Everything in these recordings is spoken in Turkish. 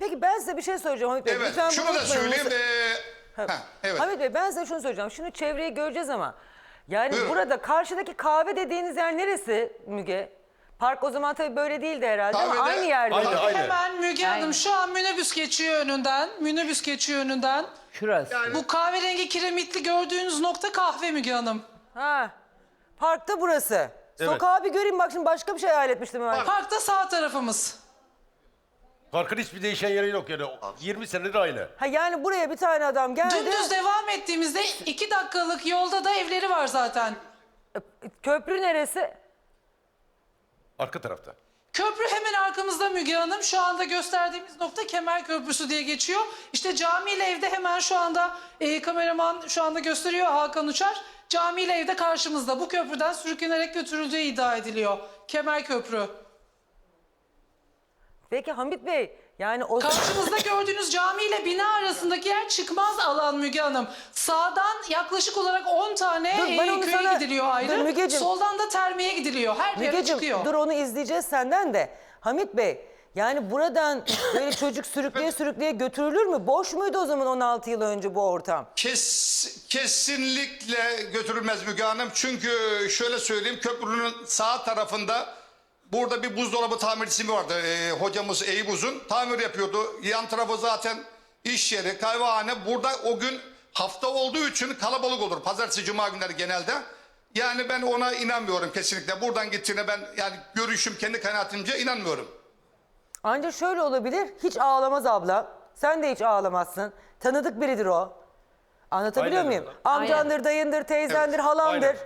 Peki ben size bir şey soracağım Hamit Bey. Evet, Lütfen şunu bunu da unutmayın. söyleyeyim. Ha, Ee, heh, evet. Hamit Bey ben size şunu soracağım. Şimdi çevreyi göreceğiz ama yani Buyurun. burada karşıdaki kahve dediğiniz yer neresi Müge? Park o zaman tabii böyle değildi herhalde ama Kahvede- aynı yerde. Aynı, aynı. Hemen Müge Hanım şu an minibüs geçiyor önünden. Minibüs geçiyor önünden. Şurası. Bu kahverengi kiremitli gördüğünüz nokta kahve Müge Hanım. Ha. Parkta burası. Evet. Sokağı bir göreyim bak şimdi başka bir şey hayal etmiştim ben. Parkta sağ tarafımız. Parkın hiçbir değişen yeri yok yani. 20 senedir aynı. Ha yani buraya bir tane adam geldi. Dümdüz devam ettiğimizde iki dakikalık yolda da evleri var zaten. Köprü neresi? Arka tarafta. Köprü hemen arkamızda Müge Hanım. Şu anda gösterdiğimiz nokta Kemer Köprüsü diye geçiyor. İşte camiyle evde hemen şu anda e, kameraman şu anda gösteriyor Hakan Uçar. Camiyle evde karşımızda. Bu köprüden sürüklenerek götürüldüğü iddia ediliyor. Kemer Köprü. Peki Hamit Bey yani o Karşımızda gördüğünüz cami ile bina arasındaki yer çıkmaz alan Müge Hanım. Sağdan yaklaşık olarak 10 tane Dur, ben e, onu köye sana- gidiliyor ayrı. Dur Mügeciğim. Soldan da termiye gidiliyor. Her yere Mügeciğim çıkıyor. dur onu izleyeceğiz senden de. Hamit Bey yani buradan böyle çocuk sürükleye sürükleye götürülür mü? Boş muydu o zaman 16 yıl önce bu ortam? Kes, kesinlikle götürülmez Müge Hanım. Çünkü şöyle söyleyeyim köprünün sağ tarafında burada bir buzdolabı tamircisi mi vardı? Ee, hocamız Eyüp Uzun tamir yapıyordu. Yan tarafı zaten iş yeri, kahvehane. Burada o gün hafta olduğu için kalabalık olur. Pazartesi, cuma günleri genelde. Yani ben ona inanmıyorum kesinlikle. Buradan gittiğine ben yani görüşüm kendi kanaatimce inanmıyorum. Ancak şöyle olabilir. Hiç ağlamaz abla. Sen de hiç ağlamazsın. Tanıdık biridir o. Anlatabiliyor Aynen muyum? öyle. Amcandır, dayındır, teyzendir, Evet, halandır. aynen.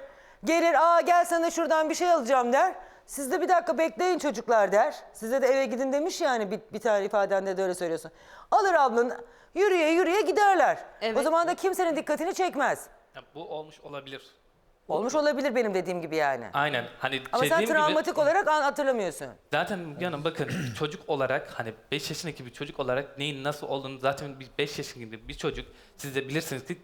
Gelir, aa gel sana şuradan bir şey alacağım der. Siz de bir dakika bekleyin çocuklar der. Size de eve gidin demiş yani bir, bir tane ifadende de öyle söylüyorsun. Alır ablanı yürüye yürüye giderler. O zaman da kimsenin dikkatini çekmez. Ya bu olmuş olabilir. Olmuş olabilir benim dediğim gibi yani. Aynen. Hani Ama sen dediğim gibi- travmatik olarak an- hatırlamıyorsun. Zaten Müge Hanım bakın çocuk olarak hani 5 yaşındaki bir çocuk olarak neyin nasıl olduğunu zaten bir 5 yaşındaki bir çocuk siz de bilirsiniz ki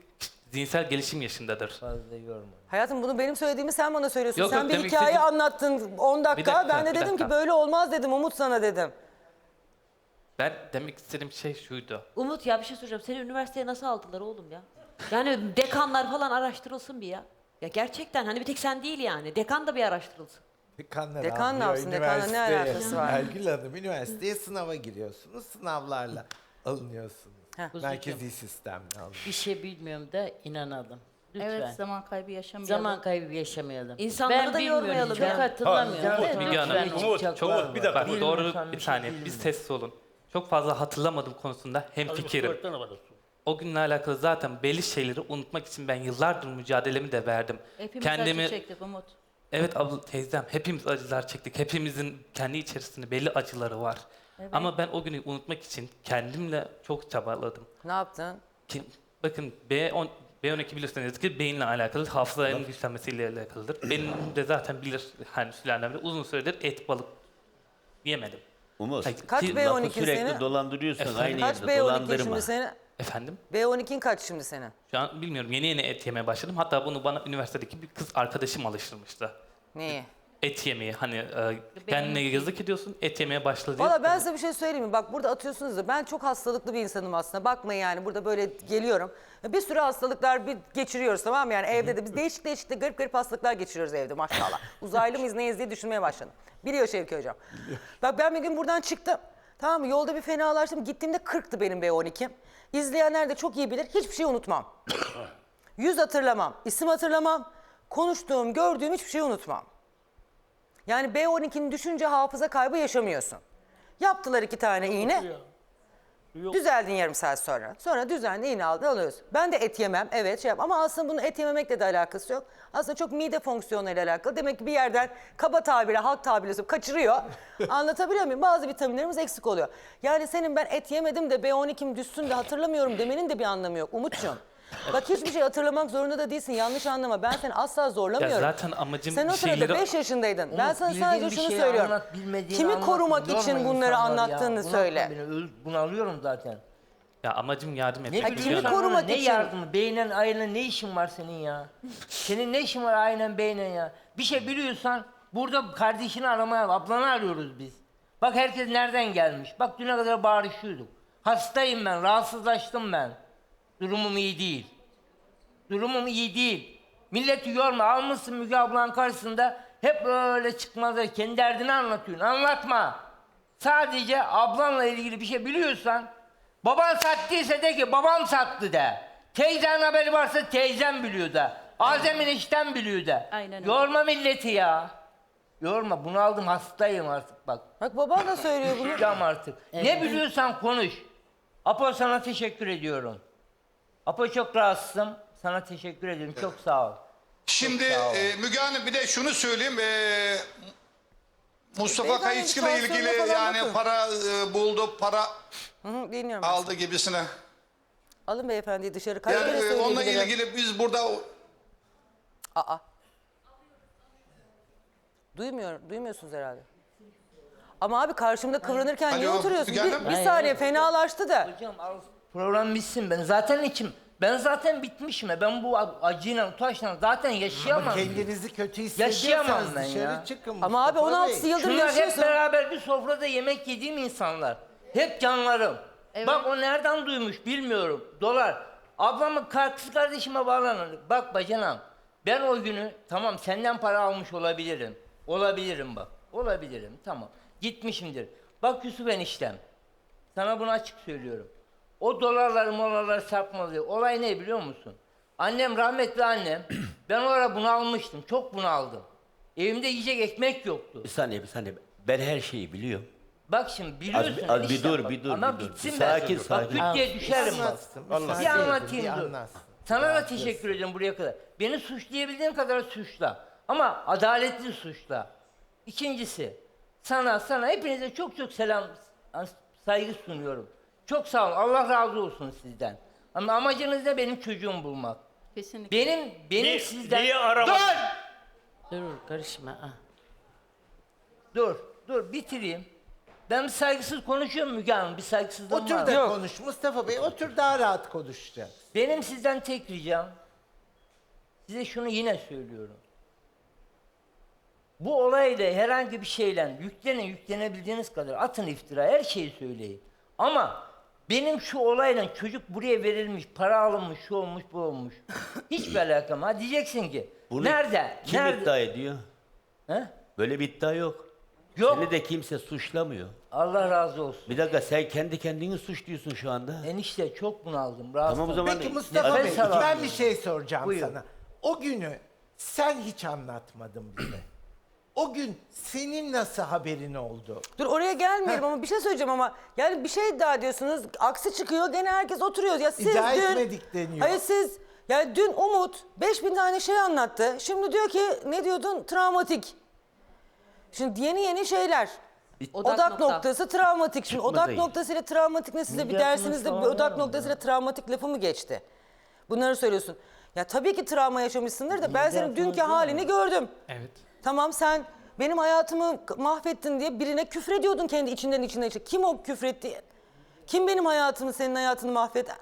zihinsel gelişim yaşındadır. Fazla yorma. Hayatım bunu benim söylediğimi sen bana söylüyorsun. Yok, sen yok, bir demek hikaye istediğim- anlattın 10 dakika. dakika, Ben de bir dedim ki dakika. böyle olmaz dedim Umut sana dedim. Ben demek istediğim şey şuydu. Umut ya bir şey soracağım. Seni üniversiteye nasıl aldılar oğlum ya? Yani dekanlar falan araştırılsın bir ya. Ya gerçekten hani bir tek sen değil yani. Dekan da bir araştırılsın. Dekanlar Dekan ne almıyor yapsın? Dekanla ne üniversiteye. alakası var? Ergül Hanım üniversiteye sınava giriyorsunuz. Sınavlarla alınıyorsunuz. Heh. Merkezi sistemle alınıyor. Bir şey bilmiyorum da inanalım. Lütfen. Evet zaman kaybı yaşamayalım. Zaman kaybı yaşamayalım. İnsanları ben da bilmiyorum, yormayalım Çok ya. hatırlamıyorum. Evet, Müge Hanım, lütfen. Umut, çıkacaklar Umut, bir dakika. Bak Bilmiyorum, doğru bir şey saniye. bilmiyorum. Biz sessiz olun. Çok fazla hatırlamadığım konusunda hem fikirim. O günle alakalı zaten belli şeyleri unutmak için ben yıllardır mücadelemi de verdim. Hepimiz Kendimi acı çektik Umut. Evet abla teyzem hepimiz acılar çektik. Hepimizin kendi içerisinde belli acıları var. Ama ben o günü unutmak için kendimle çok çabaladım. Ne yaptın? Ki, bakın B10 B12 bilirsiniz ki beyinle alakalı, hafızanın güçlenmesiyle alakalıdır. Benim de zaten bilir hani sülalemde uzun süredir et balık yemedim. Umut, Hayır, Kaç ki- B12 lafı sürekli seni? dolandırıyorsan Efendim? aynı Kaç yerde B12 dolandırma. şimdi seni? Efendim? B12'in kaç şimdi senin? Şu an bilmiyorum yeni yeni et yemeye başladım. Hatta bunu bana üniversitedeki bir kız arkadaşım alıştırmıştı. Neyi? Et yemeyi hani e, kendine yazık ediyorsun et yemeye başladı. diye. Valla ben size bir şey söyleyeyim mi? Bak burada atıyorsunuz da ben çok hastalıklı bir insanım aslında. Bakmayın yani burada böyle geliyorum. Bir sürü hastalıklar bir geçiriyoruz tamam mı? Yani evde de biz değişik değişik de garip garip hastalıklar geçiriyoruz evde maşallah. Uzaylı mıyız neyiz diye düşünmeye başladım. Biliyor Şevki Hocam. Bak ben bir gün buradan çıktım. Tamam mı? Yolda bir fenalaştım. Gittiğimde 40'tı benim B12'm. İzleyenler de çok iyi bilir. Hiçbir şey unutmam. Yüz hatırlamam, isim hatırlamam. Konuştuğum, gördüğüm hiçbir şeyi unutmam. Yani B12'nin düşünce hafıza kaybı yaşamıyorsun. Yaptılar iki tane iğne. Düzeldin yarım saat sonra. Sonra düzenli iğne aldın alıyorsun. Ben de et yemem evet şey yap. Ama aslında bunun et yememekle de alakası yok. Aslında çok mide fonksiyonuyla alakalı. Demek ki bir yerden kaba tabire halk tabiriyle kaçırıyor. Anlatabiliyor muyum? Bazı vitaminlerimiz eksik oluyor. Yani senin ben et yemedim de B12'm düşsün de hatırlamıyorum demenin de bir anlamı yok Umut'cum. Bak hiçbir şey hatırlamak zorunda da değilsin. Yanlış anlama. Ben seni asla zorlamıyorum. Ya zaten amacım Sen o bir sırada şeyleri- 5 yaşındaydın. ben sana bildiğin sadece şunu şeyi söylüyorum. anlat, bilmediğini Kimi anlat. korumak Yorma için bunları insanları ya. anlattığını Bunaltma söyle. beni, öl- Bunalıyorum zaten. Ya amacım yardım etmek. Ne kimi biliyorsun Müge Hanım. korumak ne için? yardımı? Beynen ailen ne işin var senin ya? senin ne işin var ailen beynen ya? Bir şey biliyorsan burada kardeşini aramaya, ablanı arıyoruz biz. Bak herkes nereden gelmiş. Bak düne kadar bağırışıyorduk. Hastayım ben, rahatsızlaştım ben. Durumum iyi değil. Durumum iyi değil. Milleti yorma. Almışsın Müge ablanın karşısında hep böyle çıkmazlar. Kendi derdini anlatıyorsun. Anlatma. Sadece ablanla ilgili bir şey biliyorsan baban sattıysa de ki babam sattı de. Teyzen haberi varsa teyzem biliyor da. Azem'in işten biliyor da. Aynen öyle. Yorma milleti ya. Yorma. Bunu aldım hastayım artık bak. Bak baban da söylüyor bunu. Çıkacağım artık. Ne biliyorsan konuş. Apo sana teşekkür ediyorum. Apo çok rahatsızım. Sana teşekkür ederim. Çok sağ ol. Şimdi sağ ol. e, Müge Hanım bir de şunu söyleyeyim. e, Mustafa Beyefendi, Kayıçkı'yla tansiyonuna ilgili falan yani bakın. para e, buldu, para Hı hı, dinliyorum. aldı gibisine. Alın beyefendiyi dışarı. Kaç Yani kere e, onunla söyleyebilirim? ilgili biz burada Aa. Duymuyorum, duymuyorsunuz herhalde. Ama abi karşımda kıvranırken niye Alo, oturuyorsun? Bir, Hanım? bir saniye fenalaştı da. Hocam al. Program bitsin. Ben zaten içim. Ben zaten bitmişim. ya. Ben bu acıyla, utançla zaten yaşayamam. Kendinizi kötü Yaşayamam hissediyorsanız ben dışarı ya. çıkın Ama abi Mustafa 16 Bey. yıldır Şunlar hep yaşıyorsun. beraber bir sofrada yemek yediğim insanlar. Hep canlarım. Bak o nereden duymuş bilmiyorum. Dolar. Ablamın kar- kız kardeşime bağlanır. Bak bacanam. Ben o günü tamam senden para almış olabilirim. Olabilirim bak. Olabilirim tamam. Gitmişimdir. Bak Yusuf eniştem. Sana bunu açık söylüyorum. O dolarları molarları sapmalıyor. Olay ne biliyor musun? Annem rahmetli annem. ben o ara bunu almıştım. Çok bunu aldım. Evimde yiyecek ekmek yoktu. Bir saniye bir saniye. Ben her şeyi biliyorum. Bak şimdi biliyorsun. Az- az bir enişte dur, bak. bir dur, Ama bir dur. bitsin Bir ben. sakin, Bak sakin. diye düşerim bak. Anlatsın, Bir anlatayım dur. Sana da teşekkür ederim buraya kadar. Beni suçlayabildiğin kadar suçla. Ama adaletli suçla. İkincisi, sana sana hepinize çok çok selam, saygı sunuyorum. Çok sağ olun. Allah razı olsun sizden. Ama amacınız da benim çocuğumu bulmak. Kesinlikle. Benim benim Niye- sizden niye aramadın? Dur! Dur karışma. ah. Dur, dur bitireyim. Ben bir saygısız konuşuyorum Müge Hanım. Bir saygısızlığım var. Otur da konuş Mustafa Bey. Otur daha rahat konuşacağız. Benim sizden tek ricam, size şunu yine söylüyorum. Bu olayla herhangi bir şeyle yüklenin yüklenebildiğiniz kadar atın iftira her şeyi söyleyin. Ama benim şu olayla çocuk buraya verilmiş, para alınmış, şu olmuş, bu olmuş. Hiçbir alakam. Ha diyeceksin ki Bunu nerede? Kim nerede? iddia ediyor? He? Böyle bir iddia yok. Yok. Seni de kimse suçlamıyor. Allah razı olsun. Bir dakika sen kendi kendini suçluyorsun şu anda. Enişte çok bunaldım. Rahatsız Tamam o zaman Peki Mustafa Bey ben bir şey soracağım Buyur. sana. O günü sen hiç anlatmadın bize. O gün senin nasıl haberin oldu? Dur oraya gelmeyelim ama bir şey söyleyeceğim ama yani bir şey iddia ediyorsunuz. Aksi çıkıyor gene herkes oturuyor. Ya siz İddia dün... etmedik deniyor. Hayır siz... Yani dün Umut 5000 tane şey anlattı. Şimdi diyor ki ne diyordun? Travmatik. Şimdi yeni yeni şeyler. Odak, Odak nokta. noktası travmatik. Şimdi odak noktasıyla travmatik ne size bir dersinizde falan odak var noktasıyla travmatik lafı mı geçti? Bunları söylüyorsun. Ya tabii ki travma yaşamışsındır da ben senin dünkü halini gördüm. Evet. Tamam sen benim hayatımı mahvettin diye birine küfrediyordun kendi içinden içinden içe. Kim o küfretti? Kim benim hayatımı, senin hayatını mahveden?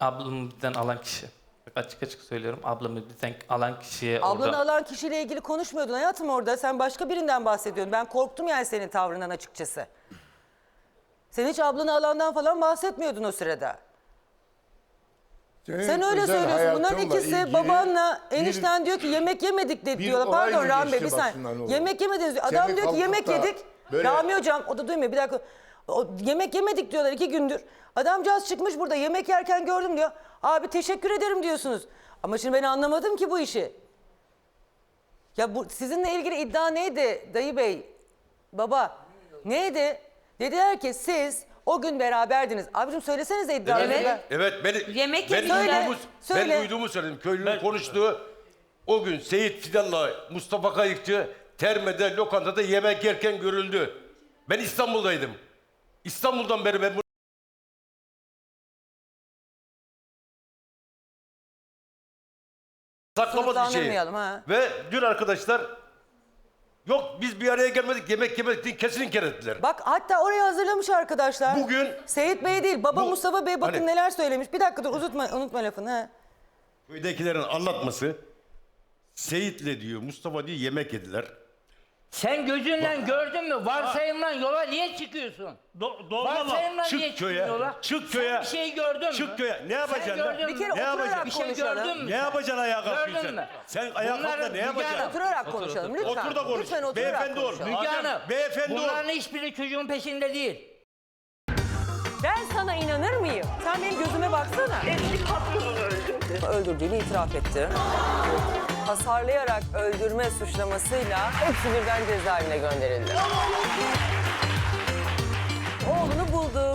Ablamı bizden alan kişi. Bak açık açık söylüyorum. Ablamı bizden alan kişiye Ablanı orada... alan kişiyle ilgili konuşmuyordun hayatım orada. Sen başka birinden bahsediyordun. Ben korktum yani senin tavrından açıkçası. Sen hiç ablanı alandan falan bahsetmiyordun o sırada. Sen öyle söylüyorsun. Bunların ikisi babanla enişten diyor ki yemek yemedik de bir diyorlar. olay Pardon mı Rami Bey geçti bir başından oğlum? Yemek yemediniz diyor. Adam Seni diyor ki kalkıp yemek da yedik. böyle- Rami hocam o da duymuyor bir dakika. O, yemek yemedik diyorlar iki gündür. Adamcağız çıkmış burada yemek yerken gördüm diyor. Abi teşekkür ederim diyorsunuz. Ama şimdi ben anlamadım ki bu işi. Ya bu sizinle ilgili iddia neydi dayı bey? Baba neydi? Dediler ki siz o gün beraberdiniz. Abicim söylesenize iddiaları. Evet. Evet ben, Yemek ben, yemişler. duyduğumu, Söyle. ben duyduğumu söyledim. Köylünün konuştuğu o gün Seyit Fidan'la Mustafa Kayıkçı Terme'de lokantada yemek yerken görüldü. Ben İstanbul'daydım. İstanbul'dan beri ben bu saklamadı bir. Sınıflandırmayalım, ha. Ve dün arkadaşlar yok biz bir araya gelmedik yemek yemedik diye kesin inkar ettiler. Bak hatta oraya hazırlamış arkadaşlar. Bugün- Seyit Bey değil baba Bu- Mustafa Bey bakın Hani- neler söylemiş. Bir dakika dur unutma, unutma lafını. ha. Köydekilerin anlatması Seyit'le diyor Mustafa diyor yemek yediler. Sen gözünle gördün mü? Varsayımla yola niye çıkıyorsun? Do Varsayımla bak. niye Çık çıkıyorsun köye. yola? Çık Sen köye. bir şey gördün mü? Çık köye. Ne yapacaksın Sen lan? gördün Bir mü? kere Ne oturarak yapacaksın? Bir şey konuşalım. gördün mü? Ne sen? yapacaksın ayağa Gördün kalkıyorsun? mü? Sen ayağa kalk da Bunların- ne Müge yapacaksın? Oturarak konuşalım lütfen. Otur da konuş. Lütfen oturarak Beyefendi ol. konuşalım. Müge Hanım, beyefendi ol. bunların hiçbiri çocuğun peşinde değil. Ben sana inanır mıyım? Sen benim gözüme baksana. Eski patronunu öldürdü. Öldürdüğünü itiraf etti. Hasarlayarak öldürme suçlamasıyla hepsi birden cezaevine gönderildi. Oğlunu buldum,